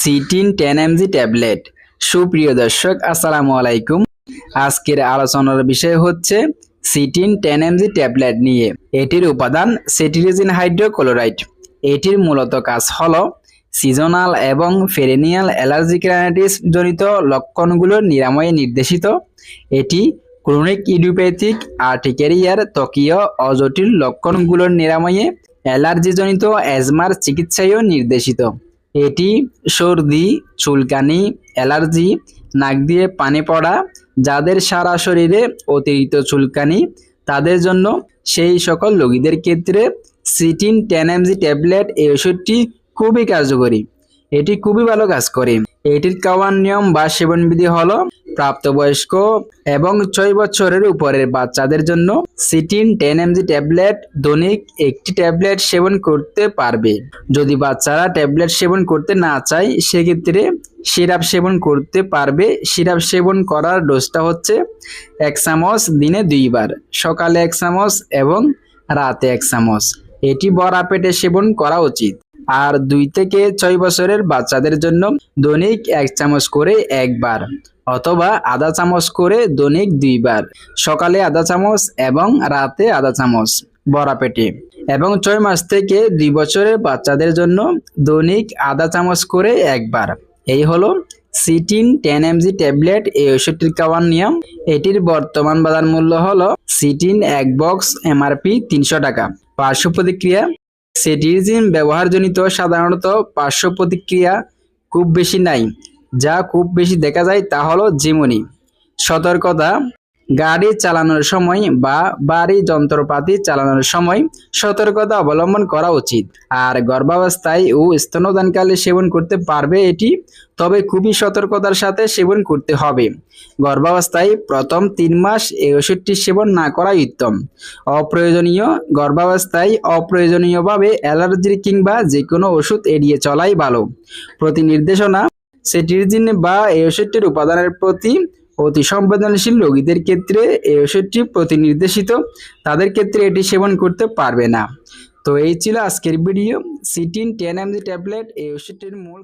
সিটিন ten MG tablet. সুপ্রিয় দর্শক, আসসালামু আলাইকুম। আজকের আলোচনার বিষয় হচ্ছে সিটিন টেন এমজি ট্যাবলেট নিয়ে। এটির উপাদান সেটিরিজিন হাইড্রোক্লোরাইড। এটির মূলত কাজ হলো সিজনাল এবং ফেরেনিয়াল অ্যালার্জিক রাইনাইটিস জনিত লক্ষণগুলো নিরাময়ে নির্দেশিত। এটি ক্রনিক ইডিওপ্যাথিক আর্টিকেরিয়ার ত্বকীয় অজটিল লক্ষণগুলোর নিরাময়ে অ্যালার্জিজনিত অ্যাজমার চিকিৎসায়ও নির্দেশিত। এটি সর্দি, চুলকানি, অ্যালার্জি, নাক দিয়ে পানি পড়া, যাদের সারা শরীরে অতিরিক্ত চুলকানি, তাদের জন্য সেই সকল রোগীদের ক্ষেত্রে সিটিন টেন এমজি ট্যাবলেট এই ওষুধটি খুবই কার্যকরী। এটি খুবই ভালো কাজ করে। এটির খাওয়ার নিয়ম বা সেবনবিধি হলো প্রাপ্তবয়স্ক এবং ছয় বছরের উপরের বাচ্চাদের জন্য সিটিন টেন এমজি ট্যাবলেট, দৈনিক একটি ট্যাবলেট সেবন করতে পারবে। যদি বাচ্চারা ট্যাবলেট সেবন করতে না চায়, সেক্ষেত্রে সিরাপ সেবন করতে পারবে। সিরাপ সেবন করার ডোজটা হচ্ছে এক চামচ দিনে দুইবার। সকালে এক চামচ এবং রাতে এক চামচ। এটি বড়া পেটে সেবন করা উচিত। আর দুই থেকে ছয় বছরের বাচ্চাদের জন্য দৈনিক এক চামচ করে একবার অথবা আধা চামচ করে দৈনিক দুইবার। সকালে আধা চামচ এবং রাতে আধা চামচ বড়া পেটে। এবং ছয় মাস থেকে দুই বছরের বাচ্চাদের জন্য দৈনিক আধা চামচ করে একবার। এই হলো সিটিন টেন এমজি ট্যাবলেট এই ওষুধটির খাওয়ার নিয়ম। এটির বর্তমান বাজার মূল্য হলো সিটিন এক বক্স এমআরপি তিনশো টাকা। পার্শ্ব প্রতিক্রিয়া সেটিরিজিন ব্যবহারজনিত সাধারণত পার্শ্ব প্রতিক্রিয়া খুব বেশি নাই। যা খুব বেশি দেখা যায় তা হলো জিমনি। সতর্কতা গাড়ি চালানোর সময় বা বাড়ি যন্ত্রপাতি চালানোর সময় সতর্কতা অবলম্বন করা উচিত। আর গর্ভাবস্থায় ও স্তনদানকালে সেবন করতে পারবে এটি, তবে খুবই সতর্কতার সাথে সেবন করতে হবে। গর্ভাবস্থায় প্রথম তিন মাস এই ওষুধটি সেবন না করাই উত্তম। অপ্রয়োজনীয় গর্ভাবস্থায় অপ্রয়োজনীয়ভাবে অ্যালার্জি কিংবা যে কোনো ওষুধ এড়িয়ে চলাই ভালো। প্রতি নির্দেশনা সেটিরিজিন বা এই ওষুধটির উপাদানের প্রতি অতি সংবেদনশীল রোগীদের ক্ষেত্রে এই ওষুধটি প্রতিনির্দেশিত। তাদের ক্ষেত্রে এটি সেবন করতে পারবে না। তো এই ছিল আজকের ভিডিও। সিটিন টেন এমজি ট্যাবলেট এই ওষুধটির মূল